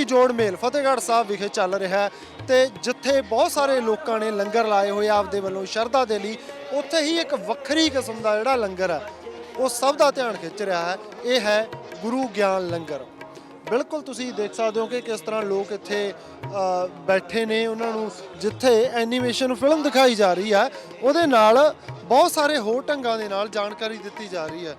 ਸ਼ਹੀਦੀ ਜੋੜ ਮੇਲ। ਫਤਿਹਗੜ੍ਹ ਸਾਹਿਬ ਵਿਖੇ ਚੱਲ ਰਿਹਾ ਹੈ ਤੇ ਜਿੱਥੇ ਬਹੁਤ ਸਾਰੇ ਲੋਕਾਂ ਨੇ ਲੰਗਰ ਲਾਏ ਹੋਏ ਆਪਦੇ ਵੱਲੋਂ ਸ਼ਰਧਾ ਦੇ ਲਈ, ਉੱਥੇ ਹੀ ਇੱਕ ਵੱਖਰੀ ਕਿਸਮ ਦਾ ਜਿਹੜਾ ਲੰਗਰ ਹੈ, ਉਹ ਸਭ ਦਾ ਧਿਆਨ ਖਿੱਚ ਰਿਹਾ ਹੈ। ਇਹ ਹੈ ਗੁਰੂ ਗਿਆਨ ਲੰਗਰ। ਬਿਲਕੁਲ ਤੁਸੀਂ ਦੇਖ ਸਕਦੇ ਹੋ ਕਿ ਕਿਸ ਤਰ੍ਹਾਂ ਲੋਕ ਇੱਥੇ ਬੈਠੇ ਨੇ ਉਹਨਾਂ ਨੂੰ, ਜਿੱਥੇ ਐਨੀਮੇਸ਼ਨ ਫਿਲਮ ਦਿਖਾਈ ਜਾ ਰਹੀ ਹੈ, ਉਹਦੇ ਨਾਲ ਬਹੁਤ ਸਾਰੇ ਹੋਰ ਢੰਗਾਂ ਦੇ ਨਾਲ ਜਾਣਕਾਰੀ ਦਿੱਤੀ ਜਾ ਰਹੀ ਹੈ।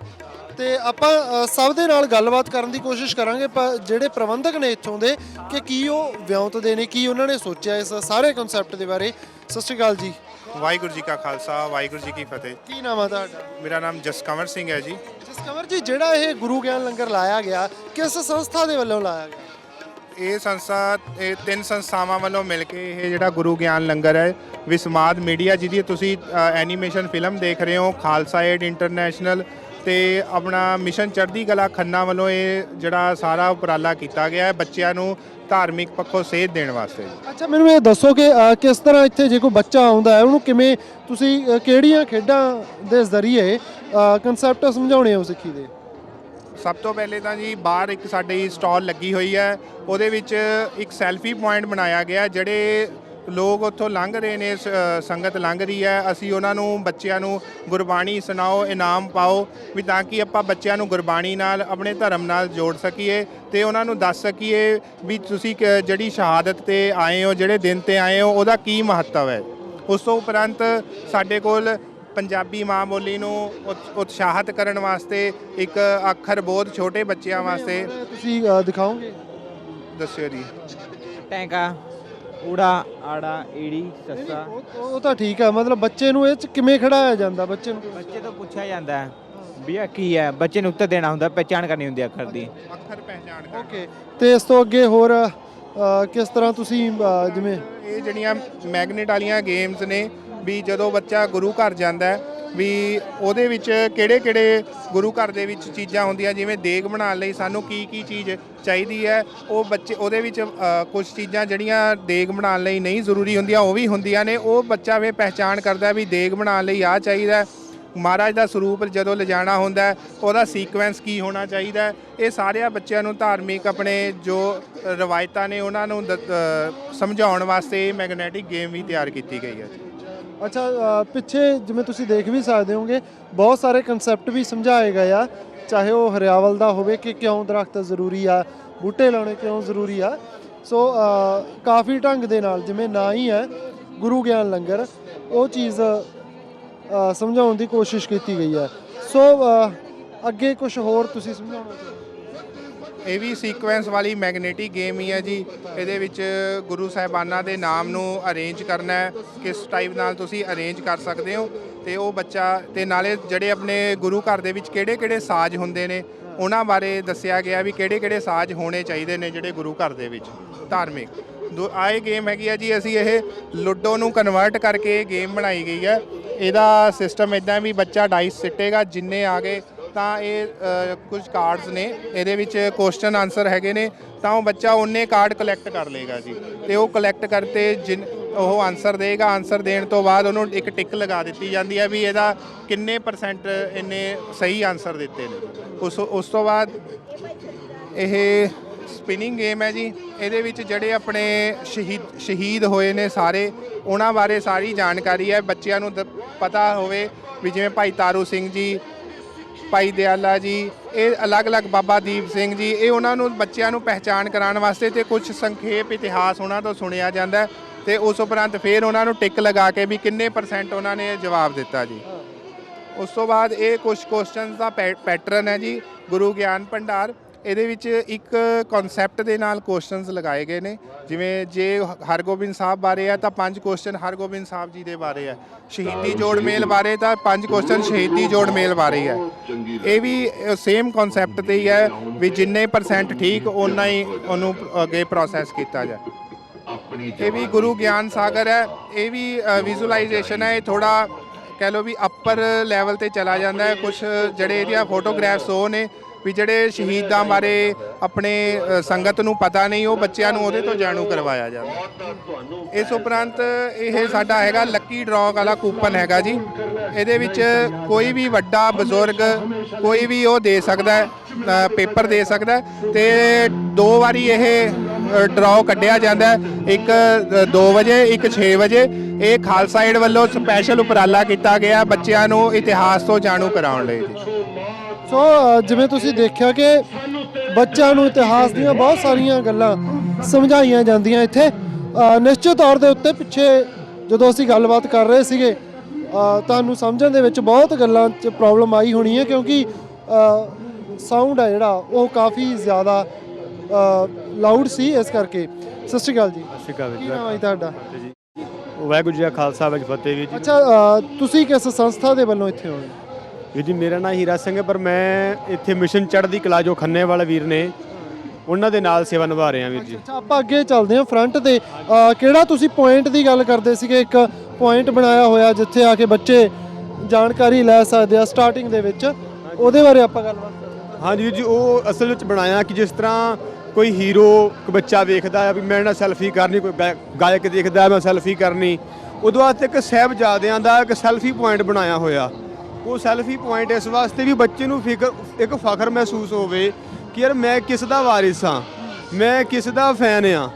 ਤੇ ਆਪਾਂ ਅ, ਸਭ ਦੇ ਨਾਲ ਗੱਲਬਾਤ ਕਰਨ ਦੀ ਕੋਸ਼ਿਸ਼ ਕਰਾਂਗੇ ਪਰ ਜਿਹੜੇ ਪ੍ਰਬੰਧਕ ਨੇ ਇੱਥੋਂ ਦੇ ਕਿ ਕੀ ਉਹ ਵਿਉਂਤਦੇ ਨੇ ਕੀ ਉਹਨਾਂ ਨੇ ਸੋਚਿਆ ਇਸ ਸਾਰੇ ਕਨਸੈਪਟ ਦੇ ਬਾਰੇ। ਸਤਿ ਸ਼੍ਰੀ ਅਕਾਲ ਜੀ। ਵਾਹਿਗੁਰੂ ਜੀ ਕਾ ਖਾਲਸਾ ਵਾਹਿਗੁਰੂ ਜੀ ਕੀ ਫਤਿਹ। ਕੀ ਨਾਮ ਆ ਤੁਹਾਡਾ? ਮੇਰਾ ਨਾਮ ਜਸਕੰਵਰ ਸਿੰਘ ਹੈ ਜੀ। ਜਸਕਵਰ ਜੀ ਜਿਹੜਾ ਇਹ ਗੁਰੂ ਗਿਆਨ ਲੰਗਰ ਲਾਇਆ ਗਿਆ ਕਿਸ ਸੰਸਥਾ ਦੇ ਵੱਲੋਂ ਲਾਇਆ ਗਿਆ? ਇਹ ਸੰਸਥਾ ਇਹ ਤਿੰਨ ਸੰਸਥਾਵਾਂ ਵੱਲੋਂ ਮਿਲ ਕੇ ਇਹ ਜਿਹੜਾ ਗੁਰੂ ਗਿਆਨ ਲੰਗਰ ਹੈ ਵਿਸਮਾਦ ਮੀਡੀਆ ਜਿਹਦੀ ਤੁਸੀਂ ਐਨੀਮੇਸ਼ਨ ਫਿਲਮ ਦੇਖ ਰਹੇ ਹੋ ਖਾਲਸਾ ਏਡ ਇੰਟਰਨੈਸ਼ਨਲ ਤੇ ਆਪਣਾ ਮਿਸ਼ਨ ਚੜ੍ਹਦੀ ਕਲਾ ਖੰਨਾ ਵੱਲੋਂ ਇਹ ਜਿਹੜਾ ਸਾਰਾ ਉਪਰਾਲਾ ਕੀਤਾ ਗਿਆ ਹੈ ਬੱਚਿਆਂ ਨੂੰ ਧਾਰਮਿਕ ਪੱਖੋਂ ਸੇਧ ਦੇਣ ਵਾਸਤੇ। ਅੱਛਾ ਮੈਨੂੰ ਇਹ ਦੱਸੋ ਕਿ ਅ, ਕਿਸ ਤਰ੍ਹਾਂ ਇੱਥੇ ਜੇ ਕੋਈ ਬੱਚਾ ਆਉਂਦਾ ਹੈ ਉਹਨੂੰ ਕਿਵੇਂ ਤੁਸੀਂ ਅ, ਕਿਹੜੀਆਂ ਖੇਡਾਂ ਦੇ ਜ਼ਰੀਏ ਕਨਸੈਪਟ ਸਮਝਾਉਣੇ ਹੋ ਸਿੱਖੀ ਦੇ? ਸਭ ਤੋਂ ਪਹਿਲੇ ਤਾਂ ਜੀ ਬਾਹਰ ਇੱਕ ਸਾਡੀ ਸਟਾਲ ਲੱਗੀ ਹੋਈ ਹੈ। ਉਹਦੇ ਵਿੱਚ ਇੱਕ ਸੈਲਫੀ ਪੁਆਇੰਟ ਬਣਾਇਆ ਗਿਆ ਜਿਹੜੇ ਲੋਕ ਉੱਥੋਂ ਲੰਘ ਰਹੇ ਨੇ ਸੰਗਤ ਲੰਘ ਰਹੀ ਹੈ। ਅਸੀਂ ਉਹਨਾਂ ਨੂੰ ਬੱਚਿਆਂ ਨੂੰ ਗੁਰਬਾਣੀ ਸੁਣਾਓ ਇਨਾਮ ਪਾਓ ਵੀ ਤਾਂ ਕਿ ਆਪਾਂ ਬੱਚਿਆਂ ਨੂੰ ਗੁਰਬਾਣੀ ਨਾਲ ਆਪਣੇ ਧਰਮ ਨਾਲ ਜੋੜ ਸਕੀਏ ਤੇ ਉਹਨਾਂ ਨੂੰ ਦੱਸ ਸਕੀਏ ਵੀ ਤੁਸੀਂ ਕ- ਜਿਹੜੀ ਸ਼ਹਾਦਤ ਤੇ ਆਏ ਹੋ ਜਿਹੜੇ ਦਿਨ ਤੇ ਆਏ ਹੋ ਉਹਦਾ ਕੀ ਮਹੱਤਵ ਹੈ। ਉਸ ਤੋਂ ਉਪਰੰਤ ਸਾਡੇ ਕੋਲ ਪੰਜਾਬੀ ਮਾਂ ਬੋਲੀ ਨੂੰ ਉਤ- ਉਤਸ਼ਾਹਿਤ ਕਰਨ ਵਾਸਤੇ ਇੱਕ ਅੱਖਰ ਬੋਧ ਛੋਟੇ ਬੱਚਿਆਂ ਵਾਸਤੇ ਤੁਸੀਂ ਦਿਖਾਓਗੇ? ਦੱਸਿਓ ਜੀ। ਟੈਂਕਾ। ਊੜਾ ਆੜਾ ਈੜੀ ਸੱਸਾ। ਉਹ ਤਾਂ ਠੀਕ ਹੈ ਮਤਲਬ ਬੱਚੇ ਨੂੰ ਇਹ ਚ ਕਿਵੇਂ ਖੜਾਇਆ ਜਾਂਦਾ ਬੱਚੇ ਨੂੰ? ਬੱਚੇ ਤੋਂ ਪੁੱਛਿਆ ਜਾਂਦਾ ਹੈ ਵੀ ਇਹ ਕੀ ਹੈ? ਬੱਚੇ ਨੂੰ ਉੱਤਰ ਦੇਣਾ ਹੁੰਦਾ ਪਹਿਚਾਣ ਕਰਨੀ ਹੁੰਦੀ ਹੈ ਅੱਖਰ ਦੀ। ਅੱਖਰ ਪਹਿਚਾਣ ਕਰ ਓਕੇ ਤੇ ਇਸ ਤੋਂ ਅੱਗੇ ਹੋਰ ਅ, ਕਿਸ ਤਰ੍ਹਾਂ ਤੁਸੀਂ ਅ, ਜਿਵੇਂ ਇਹ ਜਿਹੜੀਆਂ ਮੈਗਨੇਟ ਵਾਲੀਆਂ ਗੇਮਸ ਨੇ ਵੀ ਜਦੋਂ ਬੱਚਾ ਗੁਰੂ ਘਰ ਜਾਂਦਾ ਹੈ ਵੀ ਉਹਦੇ ਵਿੱਚ ਕਿਹੜੇ ਕਿਹੜੇ ਗੁਰੂ ਘਰ ਦੇ ਵਿੱਚ ਚੀਜ਼ਾਂ ਹੁੰਦੀਆਂ, ਜਿਵੇਂ ਦੇਗ ਬਣਾਉਣ ਲਈ ਸਾਨੂੰ ਕੀ ਕੀ ਚੀਜ਼ ਚਾਹੀਦੀ ਹੈ, ਉਹ ਬੱਚੇ, ਉਹਦੇ ਵਿੱਚ ਕੁਝ ਚੀਜ਼ਾਂ ਜਿਹੜੀਆਂ ਦੇਗ ਬਣਾਉਣ ਲਈ ਨਹੀਂ ਜ਼ਰੂਰੀ ਹੁੰਦੀਆਂ, ਉਹ ਵੀ ਹੁੰਦੀਆਂ ਨੇ। ਉਹ ਬੱਚਾ ਵੇ ਪਹਿਚਾਣ ਕਰਦਾ ਵੀ ਦੇਗ ਬਣਾਉਣ ਲਈ ਆ ਚਾਹੀਦਾ ਮਹਾਰਾਜ ਦਾ ਸਰੂਪ ਜਦੋਂ ਲਿਜਾਣਾ ਹੁੰਦਾ ਉਹਦਾ ਸੀਕੁਐਂਸ ਕੀ ਹੋਣਾ ਚਾਹੀਦਾ ਇਹ ਸਾਰਿਆਂ ਬੱਚਿਆਂ ਨੂੰ ਧਾਰਮਿਕ ਆਪਣੇ ਜੋ ਰਵਾਇਤਾਂ ਨੇ, ਉਹਨਾਂ ਨੂੰ ਦ- ਸਮਝਾਉਣ ਵਾਸਤੇ ਇਹ ਮੈਗਨੈਟਿਕ ਗੇਮ ਵੀ ਤਿਆਰ ਕੀਤੀ ਗਈ ਹੈ। ਅੱਛਾ ਪਿੱਛੇ ਜਿਵੇਂ ਤੁਸੀਂ ਦੇਖ ਵੀ ਸਕਦੇ ਹੋਗੇ, ਬਹੁਤ ਸਾਰੇ ਕਨਸੈਪਟ ਵੀ ਸਮਝਾਏ ਗਏ ਆ। ਚਾਹੇ ਉਹ ਹਰਿਆਵਲ ਦਾ ਹੋਵੇ ਕਿ ਕਿਉਂ ਦਰਖਤ ਜ਼ਰੂਰੀ ਆ, ਬੂਟੇ ਲਾਉਣੇ ਕਿਉਂ ਜ਼ਰੂਰੀ ਆ। ਸੋ ਕਾਫੀ ਢੰਗ ਦੇ ਨਾਲ, ਜਿਵੇਂ ਨਾ ਹੀ ਹੈ, ਗੁਰੂ ਗਿਆਨ ਲੰਗਰ, ਉਹ ਚੀਜ਼ ਸਮਝਾਉਣ ਦੀ ਕੋਸ਼ਿਸ਼ ਕੀਤੀ ਗਈ ਹੈ। ਸੋ ਅੱਗੇ ਕੁਝ ਹੋਰ ਤੁਸੀਂ ਸਮਝਾਉਣਾ ਇਹ ਵੀ ਸੀਕੁਐਂਸ ਵਾਲੀ ਮੈਗਨੇਟਿਕ ਗੇਮ ਹੀ ਹੈ ਜੀ। ਇਹਦੇ ਵਿੱਚ ਗੁਰੂ ਸਾਹਿਬਾਨਾਂ ਦੇ ਨਾਮ ਨੂੰ ਅਰੇਂਜ ਕਰਨਾ ਹੈ। ਕਿਸ ਟਾਈਪ ਨਾਲ ਤੁਸੀਂ ਅਰੇਂਜ ਕਰ ਸਕਦੇ ਹੋ। ਤੇ ਉਹ ਬੱਚਾ ਤੇ ਨਾਲੇ ਜਿਹੜੇ ਆਪਣੇ ਗੁਰੂ ਘਰ ਦੇ ਵਿੱਚ ਕਿਹੜੇ-ਕਿਹੜੇ ਸਾਜ਼ ਹੁੰਦੇ ਨੇ, ਉਹਨਾਂ ਬਾਰੇ ਦੱਸਿਆ ਗਿਆ ਵੀ ਕਿਹੜੇ-ਕਿਹੜੇ ਸਾਜ਼ ਹੋਣੇ ਚਾਹੀਦੇ ਨੇ ਜਿਹੜੇ ਗੁਰੂ ਘਰ ਦੇ ਵਿੱਚ। ਧਾਰਮਿਕ। ਦੋ ਆਏ ਗੇਮ ਹੈਗੀ ਆ ਜੀ, ਅਸੀਂ ਇਹ ਲੁੱਡੋ ਨੂੰ ਕਨਵਰਟ ਕਰਕੇ ਗੇਮ ਬਣਾਈ ਗਈ ਹੈ। ਇਹਦਾ ਸਿਸਟਮ ਇਦਾਂ ਵੀ ਬੱਚਾ ਡਾਈਸ ਸਿੱਟੇਗਾ, ਜਿੰਨੇ ਆ ਗਏ ਤਾਂ ਇਹ ਕੁਝ ਕਾਰਡਸ ਨੇ। ਇਹਦੇ ਵਿੱਚ ਕੁਐਸਚਨ ਆਨਸਰ ਹੈਗੇ ਨੇ। ਤਾਂ ਉਹ ਬੱਚਾ ਉਹਨੇ ਕਾਰਡ ਕਲੈਕਟ ਕਰ ਲੇਗਾ ਜੀ। ਤੇ ਉਹ ਕਲੈਕਟ ਕਰਤੇ ਜਿਨ, ਉਹ ਆਨਸਰ ਦੇਗਾ ਆਨਸਰ ਦੇਣ ਤੋਂ ਬਾਅਦ ਉਹਨੂੰ ਇੱਕ ਟਿਕ ਲਗਾ ਦਿੱਤੀ ਜਾਂਦੀ ਹੈ ਵੀ ਇਹਦਾ ਕਿੰਨੇ ਪਰਸੈਂਟ ਇਹਨੇ ਸਹੀ ਆਨਸਰ ਦਿੱਤੇ ਨੇ। ਉਸ ਉਸ ਤੋਂ ਬਾਅਦ ਇਹ ਸਪਿਨਿੰਗ ਗੇਮ ਹੈ ਜੀ। ਇਹਦੇ ਵਿੱਚ ਜਿਹੜੇ ਆਪਣੇ ਸ਼ਹੀਦ ਸ਼ਹੀਦ ਹੋਏ ਨੇ ਸਾਰੇ, ਉਹਨਾਂ ਬਾਰੇ ਸਾਰੀ ਜਾਣਕਾਰੀ ਹੈ। ਬੱਚਿਆਂ ਨੂੰ ਦ- ਪਤਾ ਹੋਵੇ ਵੀ ਜਿਵੇਂ ਭਾਈ ਤਾਰੂ ਸਿੰਘ ਜੀ ਭਾਈ ਦਿਆਲਾ ਜੀ, ਇਹ ਅਲੱਗ-ਅਲੱਗ ਬਾਬਾ ਦੀਪ ਸਿੰਘ ਜੀ, ਇਹ ਉਹਨਾਂ ਨੂੰ ਬੱਚਿਆਂ ਨੂੰ ਪਹਿਚਾਣ ਕਰਾਉਣ ਵਾਸਤੇ ਤੇ ਕੁਝ ਸੰਖੇਪ ਇਤਿਹਾਸ ਉਹਨਾਂ ਤੋਂ ਸੁਣਿਆ ਜਾਂਦਾ ਹੈ ਤੇ ਉਸ ਉਪਰੰਤ ਫਿਰ ਉਹਨਾਂ ਨੂੰ ਟਿਕ ਲਗਾ ਕੇ ਵੀ ਕਿੰਨੇ ਪਰਸੈਂਟ ਉਹਨਾਂ ਨੇ ਜਵਾਬ ਦਿੱਤਾ ਜੀ। ਉਸ ਤੋਂ ਬਾਅਦ ਇਹ ਕੁਝ ਕੁਐਸਚਨਸ ਦਾ ਪੈਟਰਨ ਹੈ ਜੀ, ਗੁਰੂ ਗਿਆਨ ਭੰਡਾਰ ਇਹਦੇ ਵਿੱਚ ਇੱਕ ਕਨਸੈਪਟ ਦੇ ਨਾਲ ਕੁਐਸਚਨਸ ਲਗਾਏ ਗਏ ਨੇ। ਜਿਵੇਂ ਜੇ ਹਰਗੋਬਿੰਦ ਸਾਹਿਬ ਬਾਰੇ ਹੈ ਤਾਂ ਪੰਜ ਕੁਐਸਚਨ ਹਰਗੋਬਿੰਦ ਸਾਹਿਬ ਜੀ ਦੇ ਬਾਰੇ ਹੈ ਸ਼ਹੀਦੀ ਜੋੜ ਮੇਲ ਬਾਰੇ ਤਾਂ ਪੰਜ ਕੁਐਸਚਨ ਸ਼ਹੀਦੀ ਜੋੜ ਮੇਲ ਬਾਰੇ ਹੈ ਇਹ ਵੀ ਸੇਮ ਕਨਸੈਪਟ ਤੇ ਹੀ ਹੈ ਵੀ ਜਿੰਨੇ ਪਰਸੈਂਟ ਠੀਕ ਓਨਾ ਹੀ ਉਹਨੂੰ ਅੱਗੇ ਪ੍ਰੋਸੈਸ ਕੀਤਾ ਜਾਏ। ਇਹ ਵੀ ਗੁਰੂ ਗਿਆਨ ਸਾਗਰ ਹੈ। ਇਹ ਵੀ ਵਿਜ਼ੂਅਲਾਈਜੇਸ਼ਨ ਹੈ ਇਹ ਥੋੜਾ ਕਹਿ ਲਓ ਵੀ ਅੱਪਰ ਲੈਵਲ ਤੇ ਚਲਾ ਜਾਂਦਾ ਹੈ। ਕੁਝ ਜਿਹੜੇ ਇਹਦੀਆਂ ਫੋਟੋਗ੍ਰਾਫਸ ਉਹ ਨੇ ਵੀ ਜਿਹੜੇ ਸ਼ਹੀਦਾਂ ਬਾਰੇ ਆਪਣੇ ਸੰਗਤ ਨੂੰ ਪਤਾ ਨਹੀਂ, ਉਹ ਬੱਚਿਆਂ ਨੂੰ ਉਹਦੇ ਤੋਂ ਜਾਣੂ ਕਰਵਾਇਆ ਜਾਂਦਾ ਇਸ ਉਪਰੰਤ ਇਹ ਸਾਡਾ ਹੈਗਾ ਲੱਕੀ ਡਰਾਅ ਵਾਲਾ ਕੂਪਨ ਹੈਗਾ ਜੀ। ਇਹਦੇ ਵਿੱਚ ਕੋਈ ਵੀ ਵੱਡਾ ਬਜ਼ੁਰਗ ਕੋਈ ਵੀ ਉਹ ਦੇ ਸਕਦਾ ਹੈ ਪੇਪਰ ਦੇ ਸਕਦਾ ਹੈ ਤੇ ਦੋ ਵਾਰੀ ਇਹ ਡਰਾਅ ਕੱਢਿਆ ਜਾਂਦਾ ਇੱਕ 2 ਵਜੇ, ਇੱਕ 6 ਵਜੇ। ਇਹ ਖਾਲਸਾ ਏਡ ਵੱਲੋਂ ਸਪੈਸ਼ਲ ਉਪਰਾਲਾ ਕੀਤਾ ਗਿਆ ਬੱਚਿਆਂ ਨੂੰ ਇਤਿਹਾਸ ਤੋਂ ਜਾਣੂ ਕਰਾਉਣ ਲਈ ਜੀ। ਸੋ ਅ, ਜਿਵੇਂ ਤੁਸੀਂ ਦੇਖਿਆ ਕਿ ਬੱਚਿਆਂ ਨੂੰ ਇਤਿਹਾਸ ਦੀਆਂ ਬਹੁਤ ਸਾਰੀਆਂ ਗੱਲਾਂ ਸਮਝਾਈਆਂ ਜਾਂਦੀਆਂ ਇੱਥੇ ਅ, ਨਿਸ਼ਚਿਤ ਤੌਰ ਦੇ ਉੱਤੇ ਪਿੱਛੇ ਜਦੋਂ ਅਸੀਂ ਗੱਲਬਾਤ ਕਰ ਰਹੇ ਸੀਗੇ ਅ, ਤੁਹਾਨੂੰ ਸਮਝਣ ਦੇ ਵਿੱਚ ਬਹੁਤ ਗੱਲਾਂ 'ਚ ਪ੍ਰੋਬਲਮ ਆਈ ਹੋਣੀ ਹੈ ਕਿਉਂਕਿ ਸਾਊਂਡ ਹੈ ਜਿਹੜਾ ਉਹ ਕਾਫੀ ਜ਼ਿਆਦਾ ਲਾਊਡ ਸੀ ਇਸ ਕਰਕੇ। ਸਤਿ ਸ਼੍ਰੀ ਅਕਾਲ ਜੀ। ਸਤਿ ਸ਼੍ਰੀ ਅਕਾਲ ਕੀ ਜੀ ਨਾਮ ਹੈ ਜੀ ਤੁਹਾਡਾ? ਜੀ ਵਾਹਿਗੁਰੂ ਜੀ ਕਾ ਖਾਲਸਾ ਵਾਹਿਗੁਰੂ ਜੀ ਕੀ ਫਤਿਹ ਵੀਰ ਜੀ। ਅੱਛਾ ਅ, ਤੁਸੀਂ ਕਿਸ ਸੰਸਥਾ ਦੇ ਵੱਲੋਂ ਇੱਥੇ ਹੋਏ ਵੀਰ ਜੀ ਮੇਰਾ ਨਾਮ ਹੀਰਾ ਸਿੰਘ ਹੈ ਪਰ ਮੈਂ ਇੱਥੇ ਮਿਸ਼ਨ ਚੜ੍ਹਦੀ ਕਲਾ ਜੋ ਖੰਨੇ ਵਾਲੇ ਵੀਰ ਨੇ ਉਹਨਾਂ ਦੇ ਨਾਲ ਸੇਵਾ ਨਿਭਾ ਰਿਹਾ ਵੀਰ ਜੀ। ਅੱਛਾ ਆਪਾਂ ਅੱਗੇ ਚੱਲਦੇ ਹਾਂ ਫਰੰਟ ਤੇ। ਅਹ ਕਿਹੜਾ ਤੁਸੀਂ ਪੁਆਇੰਟ ਦੀ ਗੱਲ ਕਰਦੇ ਸੀਗੇ? ਇੱਕ ਪੁਆਇੰਟ ਬਣਾਇਆ ਹੋਇਆ ਜਿੱਥੇ ਆ ਕੇ ਬੱਚੇ ਜਾਣਕਾਰੀ ਲੈ ਸਕਦੇ ਆ ਸਟਾਰਟਿੰਗ ਦੇ ਵਿੱਚ। ਉਹਦੇ ਬਾਰੇ ਆਪਾਂ ਗੱਲਬਾਤ ਕਰਦੇ ਹਾਂ। ਹਾਂਜੀ ਵੀਰ ਜੀ ਉਹ ਅਸਲ ਵਿੱਚ ਬਣਾਇਆ ਕਿ ਜਿਸ ਤਰ੍ਹਾਂ ਕੋਈ ਹੀਰੋ ਕੋਈ ਬੱਚਾ ਵੇਖਦਾ ਹੈ ਵੀ ਮੈਂ ਨਾ ਸੈਲਫੀ ਕਰਨੀ ਕੋਈ ਗਾਇ- ਗਾਇਕ ਦੇਖਦਾ ਹੈ, ਮੈਂ ਸੈਲਫੀ ਕਰਨੀ। ਉਹਦੇ ਵਾਸਤੇ ਇੱਕ ਸਾਹਿਬਜ਼ਾਦਿਆਂ ਦਾ ਇੱਕ ਸੈਲਫੀ ਪੁਆਇੰਟ ਬਣਾਇਆ ਹੋਇਆ। ਉਹ ਸੈਲਫੀ ਪੁਆਇੰਟ ਇਸ ਵਾਸਤੇ ਵੀ ਬੱਚੇ ਨੂੰ ਫਿਕਰ, ਇੱਕ ਫਖਰ ਮਹਿਸੂਸ ਹੋਵੇ ਕਿ ਯਾਰ ਮੈਂ ਕਿਸ ਦਾ ਵਾਰਿਸ ਹਾਂ? ਮੈਂ ਕਿਸ ਦਾ ਫੈਨ ਆ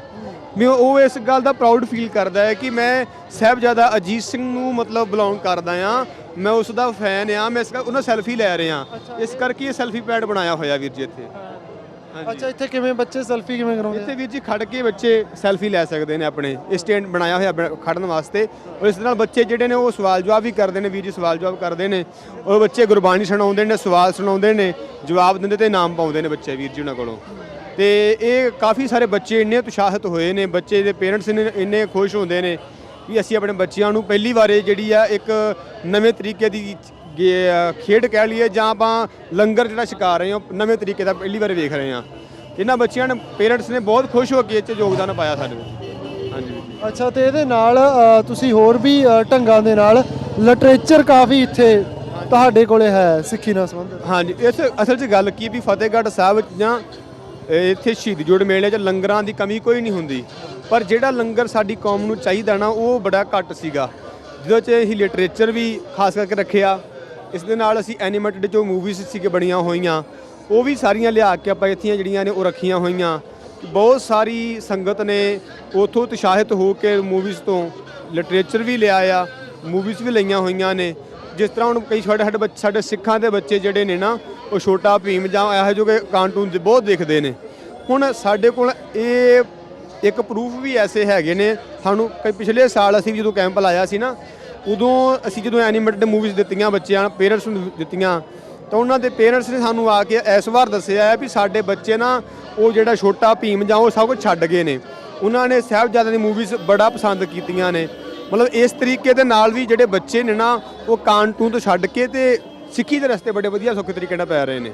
ਵੀ ਉਹ ਇਸ ਗੱਲ ਦਾ ਪ੍ਰਾਊਡ ਫੀਲ ਕਰਦਾ ਹੈ ਕਿ ਮੈਂ ਸਾਹਿਬਜ਼ਾਦਾ ਅਜੀਤ ਸਿੰਘ ਨੂੰ ਮਤਲਬ ਬਿਲੋਂਗ ਕਰਦਾ ਆ ਮੈਂ ਉਸ ਦਾ ਫੈਨ ਆ ਮੈਂ ਇਸ ਕਰ ਉਹਨਾਂ ਸੈਲਫੀ ਲੈ ਰਿਹਾ। ਇਸ ਕਰਕੇ ਇਹ ਸੈਲਫੀ ਪੈਡ ਬਣਾਇਆ ਹੋਇਆ ਵੀਰ ਜੀ ਇੱਥੇ। ਅੱਛਾ, ਇੱਥੇ ਕਿਵੇਂ ਬੱਚੇ ਸੈਲਫੀ ਕਿਵੇਂ ਕਰਾਉਂਦੇ ਇੱਥੇ ਵੀਰ ਜੀ ਖੜ ਕੇ ਬੱਚੇ ਸੈਲਫੀ ਲੈ ਸਕਦੇ ਨੇ ਆਪਣੇ। ਇਹ ਸਟੈਂਡ ਬਣਾਇਆ ਹੋਇਆ ਬ- ਖੜਨ ਵਾਸਤੇ। ਔਰ ਇਸ ਦੇ ਨਾਲ ਬੱਚੇ ਜਿਹੜੇ ਨੇ ਉਹ ਸਵਾਲ ਜਵਾਬ ਵੀ ਕਰਦੇ ਨੇ, ਵੀਰ ਜੀ ਸਵਾਲ ਜਵਾਬ ਕਰਦੇ ਨੇ। ਔਰ ਬੱਚੇ ਗੁਰਬਾਣੀ ਸੁਣਾਉਂਦੇ ਨੇ, ਸਵਾਲ ਸੁਣਾਉਂਦੇ ਨੇ, ਜਵਾਬ ਦਿੰਦੇ ਤੇ ਇਨਾਮ ਪਾਉਂਦੇ ਨੇ ਬੱਚੇ ਵੀਰ ਜੀ ਉਹਨਾਂ ਕੋਲੋਂ। ਤੇ ਇਹ ਕਾਫੀ ਸਾਰੇ ਬੱਚੇ ਇੰਨੇ ਉਤਸ਼ਾਹਿਤ ਹੋਏ ਨੇ, ਬੱਚੇ ਦੇ ਪੇਰੈਂਟਸ ਨੇ ਇੰਨੇ ਖੁਸ਼ ਹੁੰਦੇ ਨੇ ਵੀ ਅਸੀਂ ਆਪਣੇ ਬੱਚਿਆਂ ਨੂੰ ਪਹਿਲੀ ਵਾਰੇ ਜਿਹੜੀ ਆ ਇੱਕ ਨਵੇਂ ਤਰੀਕੇ ਦੀ ਖੇਡ ਕਹਿ ਲਈਏ ਜਾਂ ਆਪਾਂ ਲੰਗਰ ਜਿਹੜਾ ਛਕਾ ਰਹੇ ਹਾਂ ਨਵੇਂ ਤਰੀਕੇ ਦਾ ਪਹਿਲੀ ਵਾਰ ਵੇਖ ਰਹੇ ਹਾਂ। ਇਹਨਾਂ ਬੱਚਿਆਂ ਨੇ ਪੇਰੈਂਟਸ ਨੇ ਬਹੁਤ ਖੁਸ਼ ਹੋ ਕੇ ਇਹ 'ਚ ਯੋਗਦਾਨ ਪਾਇਆ ਸਾਡੇ ਹਾਂਜੀ ਅੱਛਾ ਤੇ ਇਹਦੇ ਨਾਲ ਤੁਸੀਂ ਹੋਰ ਵੀ ਢੰਗਾਂ ਦੇ ਨਾਲ ਲਿਟਰੇਚਰ ਕਾਫੀ ਇੱਥੇ ਤੁਹਾਡੇ ਕੋਲੇ ਹੈ ਸਿੱਖੀ ਨਾਲ ਸੰਬੰਧਿਤ? ਹਾਂਜੀ ਇਸ ਅਸਲ 'ਚ ਗੱਲ ਕੀ ਵੀ ਫਤਿਹਗੜ੍ਹ ਸਾਹਿਬ ਜਾਂ ਇੱਥੇ ਸ਼ਹੀਦ ਜੋੜ ਮੇਲੇ 'ਚ ਲੰਗਰਾਂ ਦੀ ਕਮੀ ਕੋਈ ਨਹੀਂ ਹੁੰਦੀ। ਪਰ ਜਿਹੜਾ ਲੰਗਰ ਸਾਡੀ ਕੌਮ ਨੂੰ ਚਾਹੀਦਾ ਨਾ ਉਹ ਬੜਾ ਘੱਟ ਸੀਗਾ। ਜਿਹਦੇ 'ਚ ਅਸੀਂ ਲਿਟਰੇਚਰ ਵੀ ਖਾਸ ਕਰਕੇ ਰੱਖਿਆ ਇਸ ਦੇ ਨਾਲ ਅਸੀਂ ਐਨੀਮੇਟਡ ਜੋ ਮੂਵੀਜ਼ ਸੀਗੇ ਬਣੀਆਂ ਹੋਈਆਂ, ਉਹ ਵੀ ਸਾਰੀਆਂ ਲਿਆ ਕੇ ਆਪਾਂ ਇੱਥੀਆਂ ਜਿਹੜੀਆਂ ਨੇ ਉਹ ਰੱਖੀਆਂ ਹੋਈਆਂ। ਬਹੁਤ ਸਾਰੀ ਸੰਗਤ ਨੇ ਉਥੋਂ ਉਤਸ਼ਾਹਿਤ ਹੋ ਕੇ ਮੂਵੀਜ਼ ਤੋਂ ਲਿਟਰੇਚਰ ਵੀ ਲਿਆ ਆ ਮੂਵੀਜ਼ ਵੀ ਲਈਆਂ ਹੋਈਆਂ ਨੇ। ਜਿਸ ਤਰ੍ਹਾਂ ਹੁਣ ਕਈ ਛੋਟੇ ਸਾਡੇ ਬੱਚੇ, ਸਾਡੇ ਸਿੱਖਾਂ ਦੇ ਬੱਚੇ ਜਿਹੜੇ ਨੇ ਨਾ, ਉਹ ਛੋਟਾ ਭੀਮ ਜਾਂ ਇਹੋ ਜਿਹੇ ਕਾਰਟੂਨ ਬਹੁਤ ਦੇਖਦੇ ਨੇ। ਹੁਣ ਸਾਡੇ ਕੋਲ ਇਹ ਇੱਕ ਪ੍ਰੂਫ ਵੀ ਐਸੇ ਹੈਗੇ ਨੇ, ਸਾਨੂੰ ਕਈ ਪਿਛਲੇ ਸਾਲ ਅਸੀਂ ਜਦੋਂ ਕੈਂਪ ਲਾਇਆ ਸੀ ਨਾ ਉਦੋਂ ਅਸੀਂ ਜਦੋਂ ਐਨੀਮੇਟਡ ਮੂਵੀਜ਼ ਦਿੱਤੀਆਂ ਬੱਚਿਆਂ ਪੇਰੈਂਟਸ ਨੂੰ ਦਿੱਤੀਆਂ ਤਾਂ ਉਹਨਾਂ ਦੇ ਪੇਰੈਂਟਸ ਨੇ ਸਾਨੂੰ ਆ ਕੇ ਇਸ ਵਾਰ ਦੱਸਿਆ ਹੈ ਵੀ ਸਾਡੇ ਬੱਚੇ ਨਾ ਉਹ ਜਿਹੜਾ ਛੋਟਾ ਭੀਮ ਜਾਂ ਉਹ ਸਭ ਕੁਝ ਛੱਡ ਗਏ ਨੇ। ਉਹਨਾਂ ਨੇ ਸਾਹਿਬਜ਼ਾਦਿਆਂ ਦੀ ਮੂਵੀਜ਼ ਬੜਾ ਪਸੰਦ ਕੀਤੀਆਂ ਨੇ। ਮਤਲਬ ਇਸ ਤਰੀਕੇ ਦੇ ਨਾਲ ਵੀ ਜਿਹੜੇ ਬੱਚੇ ਨੇ ਨਾ ਉਹ ਕਾਰਟੂਨ ਤੋਂ ਛੱਡ ਕੇ ਤੇ ਸਿੱਖੀ ਦੇ ਰਸਤੇ ਬੜੇ ਵਧੀਆ ਸੌਖੇ ਤਰੀਕੇ ਨਾਲ ਪੈ ਰਹੇ ਨੇ।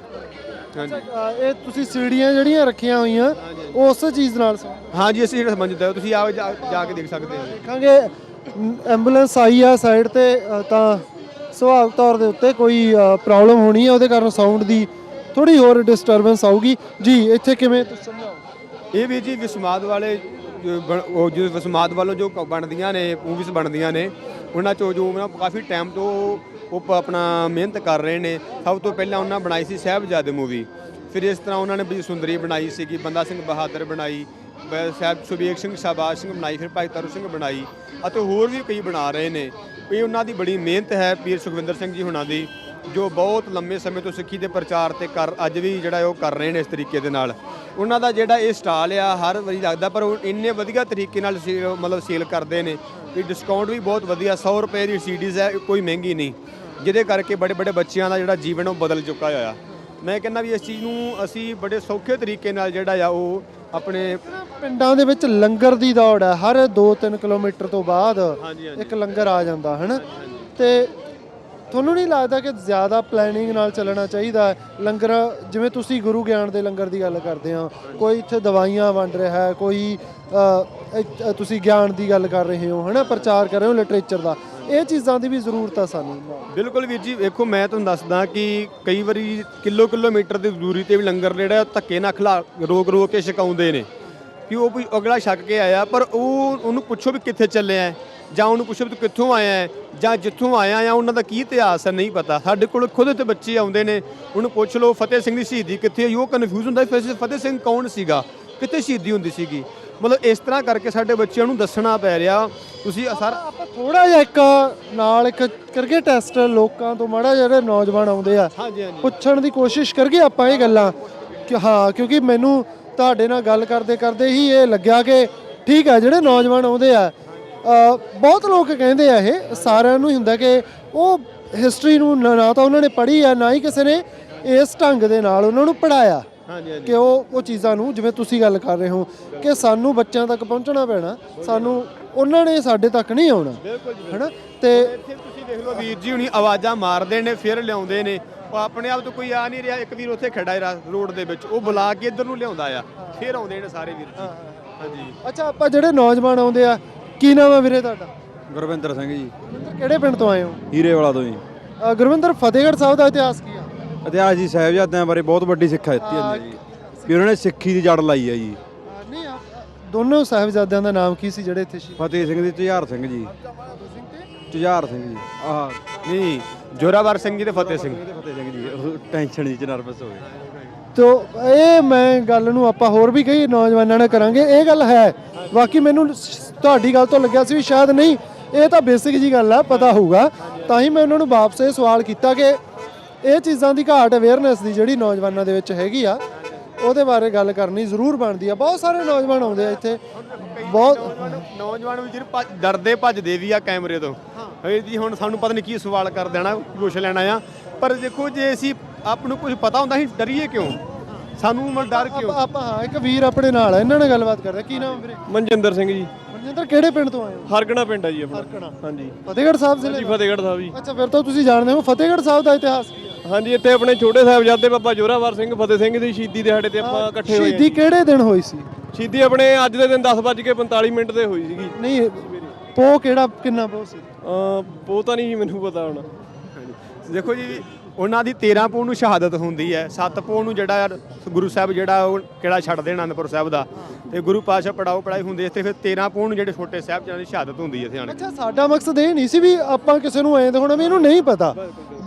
ਹਾਂਜੀ। ਇਹ ਤੁਸੀਂ ਸੀੜੀਆਂ ਜਿਹੜੀਆਂ ਰੱਖੀਆਂ ਹੋਈਆਂ ਉਸ ਚੀਜ਼ ਨਾਲ ਹਾਂਜੀ ਅਸੀਂ ਜਿਹੜਾ ਸਮਝਦੇ ਹੋ। ਤੁਸੀਂ ਆਓ ਜਾ ਕੇ ਦੇਖ ਸਕਦੇ ਹੋ। ਦੇਖਾਂਗੇ ਐਂਬੂਲੈਂਸ ਆਈ ਆ ਸਾਈਡ ਤੇ ਅ, ਤਾਂ ਸੁਭਾਵਿਕ ਤੌਰ ਦੇ ਉੱਤੇ ਕੋਈ ਪ੍ਰੋਬਲਮ ਹੋਣੀ ਹੈ ਉਹਦੇ ਕਾਰਨ ਸਾਊਂਡ ਦੀ ਥੋੜੀ ਹੋਰ ਡਿਸਟਰਬੈਂਸ ਆਊਗੀ। ਜੀ ਇੱਥੇ ਕਿਵੇਂ ਤੁਸੀਂ ਸਮਝਾਓ? ਇਹ ਵੀ ਜੀ ਵਿਸਮਾਦ ਵਾਲੇ ਜੋ ਬਣ- ਉਹ ਜੋ ਵਿਸਮਾਦ ਵੱਲੋਂ ਜੋ ਕ- ਬਣਦੀਆਂ ਨੇ ਮੂਵੀਜ਼ ਬਣਦੀਆਂ ਨੇ ਉਹਨਾਂ ਚੋਂ ਜੋ ਨਾ ਕਾਫੀ ਟਾਈਮ ਤੋਂ ਉਹ ਪ- ਆਪਣਾ ਮਿਹਨਤ ਕਰ ਰਹੇ ਨੇ। ਸਭ ਤੋਂ ਪਹਿਲਾਂ ਉਹਨਾਂ ਬਣਾਈ ਸੀ ਸਾਹਿਬਜ਼ਾਦੇ ਮੂਵੀ ਫਿਰ ਇਸ ਤਰ੍ਹਾਂ ਉਹਨਾਂ ਨੇ ਬਈ ਸੁੰਦਰੀ ਬਣਾਈ ਸੀਗੀ, ਬੰਦਾ ਸਿੰਘ ਬਹਾਦਰ ਬਣਾਈ ਸਾਹਿਬ ਸੁਬੇਗ ਸਿੰਘ, ਸ਼ਾਬਾਸ਼ ਸਿੰਘ ਬਣਾਈ, ਫਿਰ ਭਾਈ ਤਰੂ ਸਿੰਘ ਬਣਾਈ, ਅਤੇ ਹੋਰ ਵੀ ਕਈ ਬਣਾ ਰਹੇ ਨੇ। ਇਹ ਉਹਨਾਂ ਦੀ ਬੜੀ ਮਿਹਨਤ ਹੈ ਪੀਰ ਸੁਖਵਿੰਦਰ ਸਿੰਘ ਜੀ ਹੁਣਾਂ ਦੀ, ਜੋ ਬਹੁਤ ਲੰਮੇ ਸਮੇਂ ਤੋਂ ਸਿੱਖੀ ਦੇ ਪ੍ਰਚਾਰ ਤੇ ਕਰ ਅੱਜ ਵੀ ਜਿਹੜਾ ਉਹ ਕਰ ਰਹੇ ਨੇ ਇਸ ਤਰੀਕੇ ਦੇ ਨਾਲ। ਉਹਨਾਂ ਦਾ ਜਿਹੜਾ ਇਹ ਸਟਾਲ ਆ, ਹਰ ਵਾਰੀ ਲੱਗਦਾ, ਪਰ ਉਹ ਇੰਨੇ ਵਧੀਆ ਤਰੀਕੇ ਨਾਲ ਸੇਲ ਮਤਲਬ ਸੇਲ ਕਰਦੇ ਨੇ ਵੀ ਡਿਸਕਾਊਂਟ ਵੀ ਬਹੁਤ ਵਧੀਆ 100 ਰੁਪਏ ਦੀ ਸੀਡੀਜ਼ ਹੈ, ਕੋਈ ਮਹਿੰਗੀ ਨਹੀਂ। ਜਿਹਦੇ ਕਰਕੇ ਬੜੇ ਬੜੇ ਬੱਚਿਆਂ ਦਾ ਜਿਹੜਾ ਜੀਵਨ ਉਹ ਬਦਲ ਚੁੱਕਾ ਹੋਇਆ। ਮੈਂ ਕਹਿੰਦਾ ਵੀ ਇਸ ਚੀਜ਼ ਨੂੰ ਅਸੀਂ ਬੜੇ ਸੌਖੇ ਤਰੀਕੇ ਨਾਲ ਜਿਹੜਾ ਆ ਉਹ ਆਪਣੇ ਪਿੰਡਾਂ ਦੇ ਵਿੱਚ ਲੰਗਰ ਦੀ ਦੌੜ ਹੈ ਹਰ 2-3 ਕਿਲੋਮੀਟਰ ਤੋਂ ਬਾਅਦ। ਇੱਕ ਲੰਗਰ ਆ ਜਾਂਦਾ ਹੈ ਨਾ ਤੇ ਤੁਹਾਨੂੰ ਨਹੀਂ ਲੱਗਦਾ ਕਿ ਜ਼ਿਆਦਾ ਪਲੈਨਿੰਗ ਨਾਲ ਚੱਲਣਾ ਚਾਹੀਦਾ ਲੰਗਰ ਜਿਵੇਂ ਤੁਸੀਂ ਗੁਰੂ ਗਿਆਨ ਦੇ ਲੰਗਰ ਦੀ ਗੱਲ ਕਰਦੇ ਆ ਕੋਈ ਇੱਥੇ ਦਵਾਈਆਂ ਵੰਡ ਰਿਹਾ ਹੈ ਕੋਈ ਤੁਸੀਂ ਗਿਆਨ ਦੀ ਗੱਲ ਕਰ ਰਹੇ ਹੋ ਹਨਾ? ਪ੍ਰਚਾਰ ਕਰ ਰਹੇ ਹੋ ਲਿਟਰੇਚਰ ਦਾ। ਇਹ ਚੀਜ਼ਾਂ ਦੀ ਵੀ ਜ਼ਰੂਰਤ ਆ ਸਾਨੂੰ। ਬਿਲਕੁਲ ਵੀਰ ਜੀ, ਵੇਖੋ, ਮੈਂ ਤੁਹਾਨੂੰ ਦੱਸਦਾ ਕਿ ਕਈ ਵਾਰੀ ਕਿਲੋ ਕਿਲੋਮੀਟਰ ਦੀ ਦੂਰੀ ਤੇ ਵੀ ਲੰਗਰ ਜਿਹੜਾ ਧੱਕੇ ਨਾਲ ਖਲਾ ਰੋਕ ਰੋਕ ਕੇ ਛਕਾਉਂਦੇ ਨੇ। ਕਿ ਉਹ ਵੀ ਅਗਲਾ ਛੱਕ ਕੇ ਆਇਆ, ਪਰ ਉਹ ਉਹਨੂੰ ਪੁੱਛੋ ਵੀ ਕਿੱਥੇ ਚੱਲਿਆ ਜਾਂ ਉਹਨੂੰ ਪੁੱਛੋ ਵੀ ਤੂੰ ਕਿੱਥੋਂ ਆਇਆ ਹੈ ਜਾਂ ਜਿੱਥੋਂ ਆਇਆ ਆ ਉਹਨਾਂ ਦਾ ਕੀ ਇਤਿਹਾਸ ਹੈ ਨਹੀਂ ਪਤਾ। ਸਾਡੇ ਕੋਲ ਖੁਦ ਤੇ ਬੱਚੇ ਆਉਂਦੇ ਨੇ, ਉਹਨੂੰ ਪੁੱਛ ਲਓ, ਫਤਿਹ ਸਿੰਘ ਦੀ ਸ਼ਹੀਦੀ ਕਿੱਥੇ ਹੈ ਉਹ ਕਨਫਿਊਜ਼ ਹੁੰਦਾ ਵੀ ਫਤਿਹ- ਫਤਿਹ ਸਿੰਘ ਕੌਣ ਸੀਗਾ? ਕਿੱਥੇ ਸ਼ਹੀਦੀ ਹੁੰਦੀ ਸੀਗੀ? ਮਤਲਬ ਇਸ ਤਰ੍ਹਾਂ ਕਰਕੇ ਸਾਡੇ ਬੱਚਿਆਂ ਨੂੰ ਦੱਸਣਾ ਪੈ ਰਿਹਾ। ਤੁਸੀਂ ਸਰ ਆਪਾਂ ਥੋੜਾ ਜਿਹਾ ਇੱਕ ਨਾਲ ਇੱਕ ਕਰਕੇ ਟੈਸਟ ਲੋਕਾਂ ਤੋਂ ਮਾੜਾ ਜਿਹਾ ਜਿਹੜੇ ਨੌਜਵਾਨ ਆਉਂਦੇ ਆ ਹਾਂਜੀ ਹਾਂਜੀ। ਪੁੱਛਣ ਦੀ ਕੋਸ਼ਿਸ਼ ਕਰਗੇ ਆਪਾਂ ਇਹ ਗੱਲਾਂ ਕਿ ਹਾਂ ਕਿਉਂਕਿ ਮੈਨੂੰ ਤੁਹਾਡੇ ਨਾਲ ਗੱਲ ਕਰਦੇ ਕਰਦੇ ਹੀ ਇਹ ਲੱਗਿਆ ਕਿ ਠੀਕ ਹੈ ਜਿਹੜੇ ਨੌਜਵਾਨ ਆਉਂਦੇ ਆ ਬਹੁਤ ਲੋਕ ਕਹਿੰਦੇ ਆ ਇਹ ਸਾਰਿਆਂ ਨੂੰ ਹੀ ਹੁੰਦਾ ਕਿ ਉਹ ਹਿਸਟਰੀ ਨੂੰ ਨਾ ਤਾਂ ਉਹਨਾਂ ਨੇ ਪੜ੍ਹੀ ਆ ਨਾ ਹੀ ਕਿਸੇ ਨੇ ਇਸ ਢੰਗ ਦੇ ਨਾਲ ਉਹਨਾਂ ਨੂੰ ਪੜਾਇਆ ਕਿ ਉਹ ਉਹ ਚੀਜ਼ਾਂ ਨੂੰ ਜਿਵੇਂ ਤੁਸੀਂ ਗੱਲ ਕਰ ਰਹੇ ਹੋ ਕਿ ਸਾਨੂੰ ਬੱਚਿਆਂ ਤੱਕ ਪਹੁੰਚਣਾ ਪੈਣਾ ਸਾਨੂੰ ਉਹਨਾਂ ਨੇ ਸਾਡੇ ਤੱਕ ਨਹੀਂ ਆਉਣਾ ਹੈਨਾ? ਤੇ ਇੱਥੇ ਤੁਸੀਂ ਦੇਖ ਲਓ ਵੀਰ ਜੀ ਹੁਣੀ ਆਵਾਜ਼ਾਂ ਮਾਰਦੇ ਨੇ ਫਿਰ ਲਿਆਉਂਦੇ ਨੇ। ਉਹ ਆਪਣੇ ਆਪ ਤੋਂ ਕੋਈ ਆ ਨਹੀਂ ਰਿਹਾ ਇੱਕ ਵੀਰ ਉੱਥੇ ਖੜਾ ਹੈ ਰੋਡ ਦੇ ਵਿੱਚ ਉਹ ਬੁਲਾ ਕੇ ਇੱਧਰ ਨੂੰ ਲਿਆਉਂਦਾ ਆ। ਫਿਰ ਆਉਂਦੇ ਨੇ ਸਾਰੇ ਵੀਰ ਜੀ। ਹਾਂਜੀ। ਅੱਛਾ ਆਪਾਂ ਜਿਹੜੇ ਨੌਜਵਾਨ ਆਉਂਦੇ ਆ ਕੀ ਨਾਮ ਹੈ ਵੀਰੇ ਤੁਹਾਡਾ? ਗੁਰਵਿੰਦਰ ਸਿੰਘ ਜੀ। ਗੁਰਵਿੰਦਰ ਕਿਹੜੇ ਪਿੰਡ ਤੋਂ ਆਏ ਹੋ? ਹੀਰੇ ਵਾਲਾ ਤੋਂ ਜੀ। ਗੁਰਵਿੰਦਰ ਫਤਿਹਗੜ੍ਹ ਸਾਹਿਬ ਦਾ ਇਤਿਹਾਸ ਕੀ ਆ? ਇਤਿਹਾਸ ਜੀ ਸਾਹਿਬਜ਼ਾਦਿਆਂ ਬਾਰੇ ਬਹੁਤ ਵੱਡੀ ਸਿੱਖਿਆ ਦਿੱਤੀ ਹੈ ਜੀ। ਵੀ ਉਹਨਾਂ ਨੇ ਸਿੱਖੀ ਦੀ ਜੜ ਲਾਈ ਹੈ ਜੀ। ਅ, ਨਹੀਂ ਆ- ਦੋਨੋਂ ਸਾਹਿਬਜ਼ਾਦਿਆਂ ਦਾ ਨਾਮ ਕੀ ਸੀ ਜਿਹੜੇ ਇੱਥੇ ਸੀ ਫਤਿਹ ਸਿੰਘ ਦੀ ਤੁਝਾਰ ਸਿੰਘ ਜੀ। ਤੁਝਾਰ ਸਿੰਘ ਜੀ ਆਹ ਨਹੀਂ। ਜੋਰਾਵਰ ਸਿੰਘ ਜੀ ਤੇ ਫਤਿਹ ਸਿੰਘ। ਫਤਿਹ ਸਿੰਘ ਜੀ ਉਹ ਟੈਨਸ਼ਨ ਜੀ ਚ ਨਰਵਸ ਹੋ ਗਏ। ਤੋ ਇਹ ਮੈਂ ਗੱਲ ਨੂੰ ਆਪਾਂ ਹੋਰ ਵੀ ਕਈ ਨੌਜਵਾਨਾਂ ਨਾਲ ਕਰਾਂਗੇ। ਇਹ ਗੱਲ ਹੈ ਬਾਕੀ ਮੈਨੂੰ ਸ- ਤੁਹਾਡੀ ਗੱਲ ਤੋਂ ਲੱਗਿਆ ਸੀ ਵੀ ਸ਼ਾਇਦ ਨਹੀਂ ਇਹ ਤਾਂ ਬੇਸਿਕ ਜੀ ਗੱਲ ਆ ਪਤਾ ਹੋਊਗਾ। ਤਾਂ ਹੀ ਮੈਂ ਉਹਨਾਂ ਨੂੰ ਵਾਪਸ ਇਹ ਸਵਾਲ ਕੀਤਾ ਕਿ ਇਹ ਚੀਜ਼ਾਂ ਦੀ ਘਾਟ ਅਵੇਅਰਨੈਸ ਦੀ ਜਿਹੜੀ ਨੌਜਵਾਨਾਂ ਦੇ ਵਿੱਚ ਹੈਗੀ ਆ ਉਹਦੇ ਬਾਰੇ ਗੱਲ ਕਰਨੀ ਜ਼ਰੂਰ ਬਣਦੀ ਆ। ਬਹੁਤ ਸਾਰੇ ਨੌਜਵਾਨ ਆਉਂਦੇ ਆ ਇੱਥੇ। ਬਹੁਤ ਨੌਜਵਾਨ ਵੀ ਜਿਹੜੇ ਡਰਦੇ ਭੱਜਦੇ ਵੀ ਆ ਕੈਮਰੇ ਤੋਂ। ਹਏ ਜੀ ਹੁਣ ਸਾਨੂੰ ਪਤਾ ਨਹੀਂ ਕੀ ਸਵਾਲ ਕਰ ਦੇਣਾ ਪੁੱਛ ਲੈਣਾ ਆ ਪਰ ਦੇਖੋ ਜੇ ਅਸੀਂ ਆਪ ਨੂੰ ਕੁਝ ਪਤਾ ਹੁੰਦਾ ਅਸੀਂ ਡਰੀਏ ਕਿਉਂ? ਸਾਨੂੰ ਮਨ ਡਰ ਕਿਉਂ? ਆਪਾਂ ਹਾਂ ਇੱਕ ਵੀਰ ਆਪਣੇ ਨਾਲ ਆ ਇਹਨਾਂ ਨਾਲ ਗੱਲਬਾਤ ਕਰਦੇ ਕੀ ਨਾਮ ਵੀਰੇ? ਮਨਜਿੰਦਰ ਸਿੰਘ ਜੀ। ਮਨਜਿੰਦਰ ਕਿਹੜੇ ਪਿੰਡ ਤੋਂ ਆਏ ਹੋ? ਹਰਗਣਾ ਪਿੰਡ ਆ ਜੀ ਆਪਣਾ। ਹਰਕਣਾ ਹਾਂਜੀ। ਫਤਿਹਗੜ੍ਹ ਸਾਹਿਬ ਜੀ ਜ਼ਿਲ੍ਹੇ ਫਤਿਹਗੜ੍ਹ ਸਾਹਿਬ ਜੀ। ਅੱਛਾ ਫਿਰ ਤਾਂ ਤੁਸੀਂ ਜਾਣਦੇ ਹੋ ਫਤਿਹਗੜ੍ਹ ਸਾਹਿਬ ਦਾ ਇਤਿਹਾਸ ਕੀ ਹਾਂਜੀ ਇੱਥੇ ਆਪਣੇ ਛੋਟੇ ਸਾਹਿਬਜ਼ਾਦੇ ਬਾਬਾ ਜੋਰਾਵਰ ਸਿੰਘ ਫਤਿਹ ਸਿੰਘ ਦੀ ਸ਼ਹੀਦੀ ਦਿਹਾੜੇ ਤੇ ਆਪਾਂ ਇਕੱਠੇ ਹੋਏ ਸ਼ਹੀਦੀ ਕਿਹੜੇ ਦਿਨ ਹੋਈ ਸੀ। ਸ਼ਹੀਦੀ ਆਪਣੇ ਅੱਜ ਦੇ ਦਿਨ 10:45 ਮਿੰਟ ਤੇ ਹੋਈ ਸੀਗੀ। ਨਹੀਂ ਪੋ ਕਿਹੜਾ ਕਿੰਨਾ ਪੋ ਸੀ? ਅ ਉਹ ਤਾਂ ਨਹੀਂ ਜੀ ਮੈਨੂੰ ਪਤਾ ਹੁਣ। ਦੇਖੋ ਜੀ ਉਹਨਾਂ ਦੀ 13 ਪੋਹ ਨੂੰ ਸ਼ਹਾਦਤ ਹੁੰਦੀ ਹੈ। 7 ਪੋਹ ਨੂੰ ਜਿਹੜਾ ਗੁਰੂ ਸਾਹਿਬ ਜਿਹੜਾ ਉਹ ਕਿਹੜਾ ਛੱਡਦੇ ਆਨੰਦਪੁਰ ਸਾਹਿਬ ਦਾ। ਤੇ ਗੁਰੂ ਪਾਸ਼ਾ ਪੜਾਓ ਪੜਾਈ ਹੁੰਦੀ ਹੈ। ਤੇ ਫਿਰ 13 ਪੋਹ ਨੂੰ ਜਿਹੜੇ ਛੋਟੇ ਸਾਹਿਬ ਦੀ ਸ਼ਹਾਦਤ ਹੁੰਦੀ ਹੈ ਇੱਥੇ ਆਣ ਕੇ ਅੱਛਾ ਸਾਡਾ ਮਕਸਦ ਇਹ ਨਹੀਂ ਸੀ ਵੀ ਆਪਾਂ ਕਿਸੇ ਨੂੰ ਐਂ ਦਿਖਾਉਣਾ ਵੀ ਇਹਨੂੰ ਨਹੀਂ ਪਤਾ।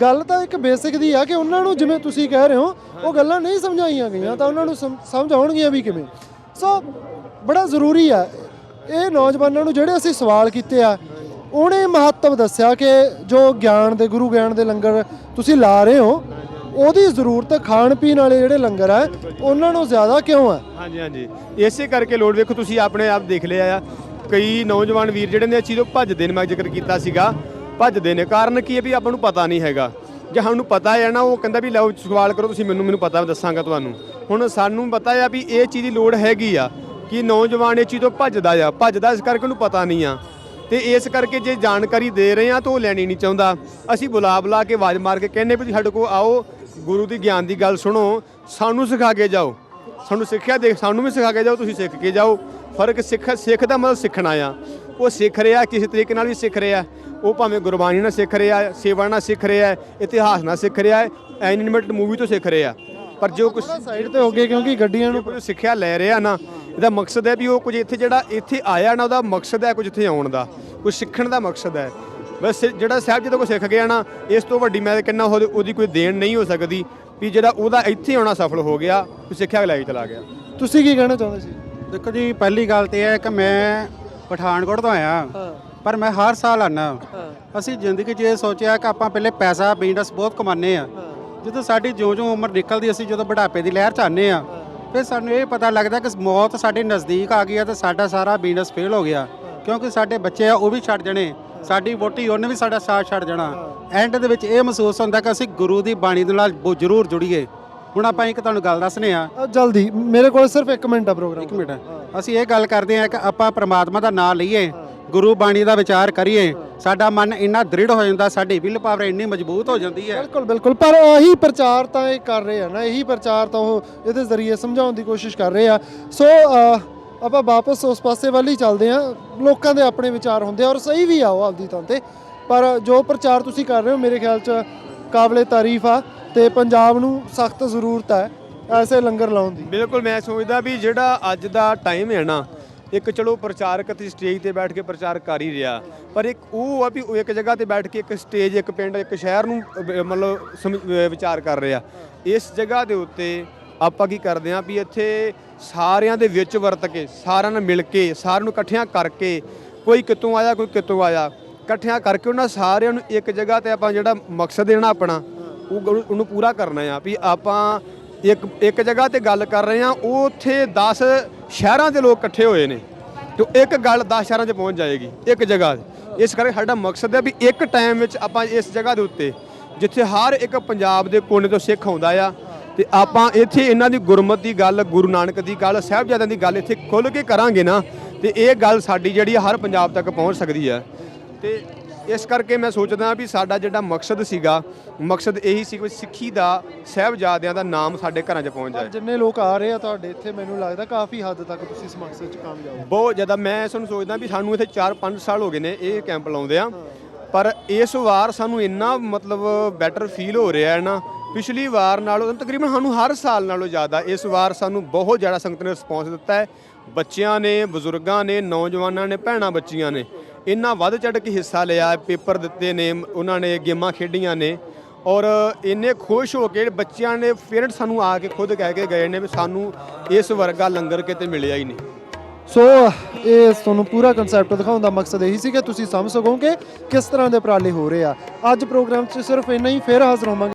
ਗੱਲ ਤਾਂ ਇੱਕ ਬੇਸਿਕ ਦੀ ਆ ਕਿ ਉਹਨਾਂ ਨੂੰ ਜਿਵੇਂ ਤੁਸੀਂ ਕਹਿ ਰਹੇ ਹੋ, ਉਹ ਗੱਲਾਂ ਨਹੀਂ ਸਮਝਾਈਆਂ ਗਈਆਂ, ਤਾਂ ਉਹਨਾਂ ਨੂੰ ਸਮ- ਸਮਝ ਆਉਣਗੀਆਂ ਵੀ ਕਿਵੇਂ? ਸੋ ਬੜਾ ਜ਼ਰੂਰੀ ਆ, ਇਹ ਨੌਜਵਾਨਾਂ ਨੂੰ ਜਿਹੜੇ ਅਸੀਂ ਸਵਾਲ ਕੀਤੇ ਆ, ਉਹਨੇ ਮਹੱਤਵ ਦੱਸਿਆ ਕਿ ਜੋ ਗਿਆਨ ਦੇ, ਗੁਰੂ ਗਿਆਨ ਦੇ ਲੰਗਰ ਤੁਸੀਂ ਲਾ ਰਹੇ ਹੋ, ਉਹਦੀ ਜ਼ਰੂਰਤ ਖਾਣ ਪੀਣ ਵਾਲੇ ਜਿਹੜੇ ਲੰਗਰ ਆ, ਉਹਨਾਂ ਨੂੰ ਜ਼ਿਆਦਾ ਕਿਉਂ ਆ? ਹਾਂਜੀ ਹਾਂਜੀ। ਇਸੇ ਕਰਕੇ ਲੋੜ ਵੇਖੋ, ਤੁਸੀਂ ਆਪਣੇ ਆਪ ਦੇਖ ਲਿਆ ਆ, ਕਈ ਨੌਜਵਾਨ ਵੀਰ ਜਿਹੜੇ ਨੇ, ਇਹ ਚੀਜ਼ੋਂ ਭੱਜਦੇ ਨੇ, ਮੈਂ ਜ਼ਿਕਰ ਕੀਤਾ ਸੀਗਾ। ਭੱਜਦੇ ਨੇ। ਕਾਰਨ ਕੀ ਹੈ ਵੀ ਆਪਾਂ ਨੂੰ ਪਤਾ ਨਹੀਂ ਹੈਗਾ। ਜੇ ਸਾਨੂੰ ਪਤਾ ਹੈ ਨਾ, ਉਹ ਕਹਿੰਦਾ ਵੀ ਲਓ, ਸਵਾਲ ਕਰੋ, ਤੁਸੀਂ ਮੈਨੂੰ ਮੈਨੂੰ ਪਤਾ ਦੱਸਾਂਗਾ ਤੁਹਾਨੂੰ। ਹੁਣ ਸਾਨੂੰ ਪਤਾ ਆ ਵੀ ਇਹ ਚੀਜ਼ ਦੀ ਲੋੜ ਹੈਗੀ ਆ ਕਿ ਨੌਜਵਾਨ ਇਹ ਚੀਜ਼ ਤੋਂ ਭੱਜਦਾ ਆ। ਭੱਜਦਾ ਇਸ ਕਰਕੇ ਉਹਨੂੰ ਪਤਾ ਨਹੀਂ ਆ। ਤੇ ਇਸ ਕਰਕੇ ਜੇ ਜਾਣਕਾਰੀ ਦੇ ਰਹੇ ਆ ਤਾਂ ਉਹ ਲੈਣੀ ਨਹੀਂ ਚਾਹੁੰਦਾ। ਅਸੀਂ ਬੁਲਾ ਬੁਲਾ ਕੇ ਆਵਾਜ਼ ਮਾਰ ਕੇ ਕਹਿੰਨੇ ਵੀ ਸਾਡੇ ਕੋਲ ਆਓ, ਗੁਰੂ ਦੀ ਗਿਆਨ ਦੀ ਗੱਲ ਸੁਣੋ। ਸਾਨੂੰ ਸਿਖਾ ਕੇ ਜਾਓ। ਸਾਨੂੰ ਸਿੱਖਿਆ ਦੇ ਸਾਨੂੰ ਵੀ ਸਿਖਾ ਕੇ ਜਾਓ, ਤੁਸੀਂ ਸਿੱਖ ਕੇ ਜਾਓ। ਫ਼ਰਕ ਸਿੱਖ ਸਿੱਖ ਦਾ ਮਤਲਬ ਸਿੱਖਣਾ ਆ। ਉਹ ਸਿੱਖ ਰਿਹਾ, ਕਿਸੇ ਤਰੀਕੇ ਨਾਲ ਵੀ ਸਿੱਖ ਰਿਹਾ। ਉਹ ਭਾਵੇਂ ਗੁਰਬਾਣੀ ਨਾਲ ਸਿੱਖ ਰਿਹਾ ਸੇਵਾ ਨਾਲ ਸਿੱਖ ਰਿਹਾ ਇਤਿਹਾਸ ਨਾਲ ਸਿੱਖ ਰਿਹਾ ਐਨੀਮੇਟਡ ਮੂਵੀ ਤੋਂ ਸਿੱਖ ਰਿਹਾ ਪਰ ਜੋ ਕੁਝ ਸਾਈਡ ਤੇ ਹੋ ਗਏ ਕਿਉਂਕਿ ਗੱਡੀਆਂ ਨੂੰ ਕੋਈ ਸਿੱਖਿਆ ਲੈ ਰਿਹਾ ਨਾ ਇਹਦਾ ਮਕਸਦ ਹੈ ਵੀ ਉਹ ਕੁਝ ਇੱਥੇ ਜਿਹੜਾ ਇੱਥੇ ਆਇਆ ਨਾ ਉਹਦਾ ਮਕਸਦ ਹੈ ਕੁਝ ਇੱਥੇ ਆਉਣ ਦਾ ਕੁਝ ਸਿੱਖਣ ਦਾ ਮਕਸਦ ਹੈ। ਬਸ ਜਿਹੜਾ ਸਾਹਿਬ ਜਦੋਂ ਕੋ ਸਿੱਖ ਗਿਆ ਨਾ ਇਸ ਤੋਂ ਵੱਡੀ ਮੈਂ ਕਹਿੰਦਾ ਉਹਦੀ ਉਹਦੀ ਕੋਈ ਦੇਣ ਨਹੀਂ ਹੋ ਸਕਦੀ ਵੀ ਜਿਹੜਾ ਉਹਦਾ ਇੱਥੇ ਆਉਣਾ ਸਫਲ ਹੋ ਗਿਆ ਕੋਈ ਸਿੱਖਿਆ ਲੈ ਕੇ ਚਲਾ ਗਿਆ। ਤੁਸੀਂ ਕੀ ਕਹਿਣਾ ਚਾਹੁੰਦੇ ਸੀ? ਦੇਖੋ ਜੀ ਪਹਿਲੀ ਗੱਲ ਤੇ ਇਹ ਹੈ ਕਿ ਮੈਂ ਪਠਾਨਕੋਟ ਤੋਂ ਆਇਆ। ਪਰ ਮੈਂ ਹਰ ਸਾਲ ਆਨਾ। ਅਸੀਂ ਜ਼ਿੰਦਗੀ 'ਚ ਇਹ ਸੋਚਿਆ ਕਿ ਆਪਾਂ ਪਹਿਲੇ ਪੈਸਾ ਬਿਜ਼ਨਸ ਬਹੁਤ ਕਮਾਉਂਦੇ ਆ ਜਦੋਂ ਸਾਡੀ ਜਿਉਂ-ਜਿਉਂ ਉਮਰ ਨਿਕਲਦੀ ਅਸੀਂ ਜਦੋਂ ਬੁਢਾਪੇ ਦੀ ਲਹਿਰ 'ਚ ਆਉਂਦੇ ਆ ਫਿਰ ਸਾਨੂੰ ਇਹ ਪਤਾ ਲੱਗਦਾ ਕਿ ਮੌਤ ਸਾਡੇ ਨਜ਼ਦੀਕ ਆ ਗਈ ਆ ਤੇ ਸਾਡਾ ਸਾਰਾ ਬਿਜ਼ਨਸ ਫੇਲ ਹੋ ਗਿਆ। ਕਿਉਂਕਿ ਸਾਡੇ ਬੱਚੇ ਆ ਉਹ ਵੀ ਛੱਡ ਜਾਣੇ। ਸਾਡੀ ਵੋਟੀ ਉਹਨੇ ਵੀ ਸਾਡਾ ਸਾਥ ਛੱਡ ਜਾਣਾ। ਐਂਡ ਦੇ ਵਿੱਚ ਇਹ ਮਹਿਸੂਸ ਹੁੰਦਾ ਕਿ ਅਸੀਂ ਗੁਰੂ ਦੀ ਬਾਣੀ ਦੇ ਨਾਲ ਜ਼ਰੂਰ ਜੁੜੀਏ। ਹੁਣ ਆਪਾਂ ਇੱਕ ਤੁਹਾਨੂੰ ਗੱਲ ਦੱਸਨੇ ਆ। ਜਲਦੀ। ਮੇਰੇ ਕੋਲ ਸਿਰਫ 1 ਮਿੰਟ ਆ ਪ੍ਰੋਗਰਾਮ ਇੱਕ ਮਿੰਟ। ਅਸੀਂ ਇਹ ਗੱਲ ਕਰਦੇ ਹਾਂ ਕਿ ਆਪਾਂ ਪ੍ਰਮਾਤਮਾ ਦਾ ਨਾਮ ਲਈਏ। ਗੁਰੂ ਬਾਣੀ ਦਾ ਵਿਚਾਰ ਕਰੀਏ ਸਾਡਾ ਮਨ ਇੰਨਾ ਦ੍ਰਿੜ ਹੋ ਜਾਂਦਾ ਸਾਡੀ ਵਿਲ ਪਾਵਰ ਇੰਨੀ ਮਜ਼ਬੂਤ ਹੋ ਜਾਂਦੀ ਹੈ। ਬਿਲਕੁਲ ਬਿਲਕੁਲ। ਪਰ ਇਹੀ ਪ੍ਰਚਾਰ ਤਾਂ ਇਹ ਕਰ ਰਹੇ ਆ ਨਾ ਇਹੀ ਪ੍ਰਚਾਰ ਤਾਂ ਉਹ ਇਹਦੇ ਜ਼ਰੀਏ ਸਮਝਾਉਣ ਦੀ ਕੋਸ਼ਿਸ਼ ਕਰ ਰਹੇ ਆ। ਸੋ ਆਪਾਂ ਵਾਪਸ ਉਸ ਪਾਸੇ ਵੱਲ ਹੀ ਚੱਲਦੇ ਆ। ਲੋਕਾਂ ਦੇ ਆਪਣੇ ਵਿਚਾਰ ਹੁੰਦੇ ਆ ਔਰ ਸਹੀ ਵੀ ਆ ਉਹ ਆਪਦੀ ਥਾਂ ਤੇ। ਪਰ ਜੋ ਪ੍ਰਚਾਰ ਤੁਸੀਂ ਕਰ ਰਹੇ ਹੋ ਮੇਰੇ ਖਿਆਲ 'ਚ ਕਾਬਲੇ ਤਾਰੀਫ ਆ ਤੇ ਪੰਜਾਬ ਨੂੰ ਸਖਤ ਜ਼ਰੂਰਤ ਹੈ ਐਸੇ ਲੰਗਰ ਲਾਉਣ ਦੀ। ਬਿਲਕੁਲ ਮੈਂ ਸੋਚਦਾ ਵੀ ਜਿਹੜਾ ਅੱਜ ਦਾ ਟਾਈਮ ਹੈ ਨਾ ਇੱਕ ਚਲੋ ਪ੍ਰਚਾਰਕ ਤੇ ਸਟੇਜ ਤੇ ਬੈਠ ਕੇ ਪ੍ਰਚਾਰ ਕਰ ਹੀ ਰਿਹਾ। ਪਰ ਇੱਕ ਉਹ ਆ ਵੀ ਉਹ ਇੱਕ ਜਗ੍ਹਾ ਤੇ ਬੈਠ ਕੇ ਇੱਕ ਸਟੇਜ ਇੱਕ ਪਿੰਡ ਇੱਕ ਸ਼ਹਿਰ ਨੂੰ ਅਹ, ਮਤਲਬ ਸਮ- ਅਹ, ਵਿਚਾਰ ਕਰ ਰਿਹਾ। ਇਸ ਜਗ੍ਹਾ ਦੇ ਉੱਤੇ ਆਪਾਂ ਕੀ ਕਰਦੇ ਹਾਂ ਵੀ ਇੱਥੇ ਸਾਰਿਆਂ ਦੇ ਵਿੱਚ ਵਰਤ ਕੇ ਸਾਰਿਆਂ ਨਾਲ ਮਿਲ ਕੇ ਸਾਰਿਆਂ ਨੂੰ ਇਕੱਠਿਆਂ ਕਰਕੇ ਕੋਈ ਕਿਤੋਂ ਆਇਆ ਕੋਈ ਕਿਤੋਂ ਆਇਆ ਇਕੱਠਿਆਂ ਕਰਕੇ ਉਹਨਾਂ ਸਾਰਿਆਂ ਨੂੰ ਇੱਕ ਜਗ੍ਹਾ ਤੇ ਆਪਾਂ ਜਿਹੜਾ ਮਕਸਦ ਦੇਣਾ ਆਪਣਾ ਉਹ ਗ- ਉਹਨੂੰ ਪੂਰਾ ਕਰਨਾ ਆ ਵੀ ਆਪਾਂ ਇੱਕ ਇੱਕ ਜਗ੍ਹਾ ਤੇ ਗੱਲ ਕਰ ਰਹੇ ਆ ਉਹ ਉੱਥੇ 10 ਸ਼ਹਿਰਾਂ ਦੇ ਲੋਕ ਇਕੱਠੇ ਹੋਏ ਨੇ। ਤੇ ਇੱਕ ਗੱਲ 10 ਸ਼ਹਿਰਾਂ 'ਚ ਪਹੁੰਚ ਜਾਏਗੀ, ਇੱਕ ਜਗ੍ਹਾ ਇਸ ਕਰਕੇ ਸਾਡਾ ਮਕਸਦ ਹੈ ਵੀ ਇੱਕ ਟਾਈਮ ਵਿੱਚ ਆਪਾਂ ਇਸ ਜਗ੍ਹਾ ਦੇ ਉੱਤੇ, ਜਿੱਥੇ ਹਰ ਇੱਕ ਪੰਜਾਬ ਦੇ ਕੋਨੇ ਤੋਂ ਸਿੱਖ ਆਉਂਦਾ ਆ, ਤੇ ਆਪਾਂ ਇੱਥੇ ਇਹਨਾਂ ਦੀ ਗੁਰਮਤ ਦੀ ਗੱਲ, ਗੁਰੂ ਨਾਨਕ ਦੀ ਗੱਲ, ਸਾਹਿਬਜ਼ਾਦਿਆਂ ਦੀ ਗੱਲ ਇੱਥੇ ਖੁੱਲ੍ਹ ਕੇ ਕਰਾਂਗੇ ਨਾ, ਤੇ ਇਹ ਗੱਲ ਸਾਡੀ ਜਿਹੜੀ ਹਰ ਪੰਜਾਬ ਤੱਕ ਪਹੁੰਚ ਸਕਦੀ ਹੈ ਤੇ ਇਸ ਕਰਕੇ ਮੈਂ ਸੋਚਦਾ ਵੀ ਸਾਡਾ ਜਿਹੜਾ ਮਕਸਦ ਸੀਗਾ ਮਕਸਦ ਇਹੀ ਸੀ ਕਿ ਸਿੱਖੀ ਦਾ ਸਾਹਿਬਜ਼ਾਦਿਆਂ ਦਾ ਨਾਮ ਸਾਡੇ ਘਰਾਂ 'ਚ ਪਹੁੰਚ ਜਾਏ। ਜਿੰਨੇ ਲੋਕ ਆ ਰਹੇ ਆ ਤੁਹਾਡੇ ਇੱਥੇ ਮੈਨੂੰ ਲੱਗਦਾ ਕਾਫੀ ਹੱਦ ਤੱਕ ਤੁਸੀਂ ਇਸ ਮਕਸਦ 'ਚ ਕਾਮਯਾਬ ਹੋ। ਬਹੁਤ ਜ਼ਿਆਦਾ ਮੈਂ ਤੁਹਾਨੂੰ ਸੋਚਦਾ ਵੀ ਸਾਨੂੰ ਇੱਥੇ 4-5 ਸਾਲ ਹੋ ਗਏ ਨੇ ਇਹ ਕੈਂਪ ਲਾਉਂਦੇ ਆ। ਪਰ ਇਸ ਵਾਰ ਸਾਨੂੰ ਇੰਨਾ ਮਤਲਬ ਬੈਟਰ ਫੀਲ ਹੋ ਰਿਹਾ ਹੈ ਨਾ ਪਿਛਲੀ ਵਾਰ ਨਾਲੋਂ ਤਕਰੀਬਨ ਸਾਨੂੰ ਹਰ ਸਾਲ ਨਾਲੋਂ ਜ਼ਿਆਦਾ ਇਸ ਵਾਰ ਸਾਨੂੰ ਬਹੁਤ ਜ਼ਿਆਦਾ ਸੰਗਤ ਨੇ ਰਿਸਪੌਂਸ ਦਿੱਤਾ ਹੈ। ਬੱਚਿਆਂ ਨੇ ਬਜ਼ੁਰਗਾਂ ਨੇ ਨੌਜਵਾਨਾਂ ਨੇ ਭੈਣਾਂ ਬੱਚੀਆਂ ਨੇ। ਇੰਨਾ ਵੱਧ ਚੜ੍ਹ ਕੇ ਹਿੱਸਾ ਲਿਆ, ਪੇਪਰ ਦਿੱਤੇ ਨੇ, ਉਹਨਾਂ ਨੇ ਗੇਮਾਂ ਖੇਡੀਆਂ ਨੇ ਔਰ ਇੰਨੇ ਖੁਸ਼ ਹੋ ਕੇ ਬੱਚਿਆਂ ਨੇ ਪੇਰੈਂਟਸ ਸਾਨੂੰ ਆ ਕੇ ਖੁਦ ਕਹਿ ਕੇ ਗਏ ਨੇ ਵੀ ਸਾਨੂੰ ਇਸ ਵਰਗਾ ਲੰਗਰ ਕਿਤੇ ਮਿਲਿਆ ਹੀ ਨਹੀਂ। ਸੋ ਇਹ ਤੁਹਾਨੂੰ ਪੂਰਾ ਕਨਸੈਪਟ ਦਿਖਾਉਣ ਦਾ ਮਕਸਦ ਇਹੀ ਸੀ ਕਿ ਤੁਸੀਂ ਸਮਝ ਸਕੋ ਕਿ ਕਿਸ ਤਰ੍ਹਾਂ ਦੇ ਉਪਰਾਲੇ ਹੋ ਰਹੇ ਆ। ਅੱਜ ਪ੍ਰੋਗਰਾਮ 'ਚ ਸਿਰਫ ਇੰਨਾ ਹੀ, ਫਿਰ ਹਾਜ਼ਰ ਹੋਵਾਂਗੇ।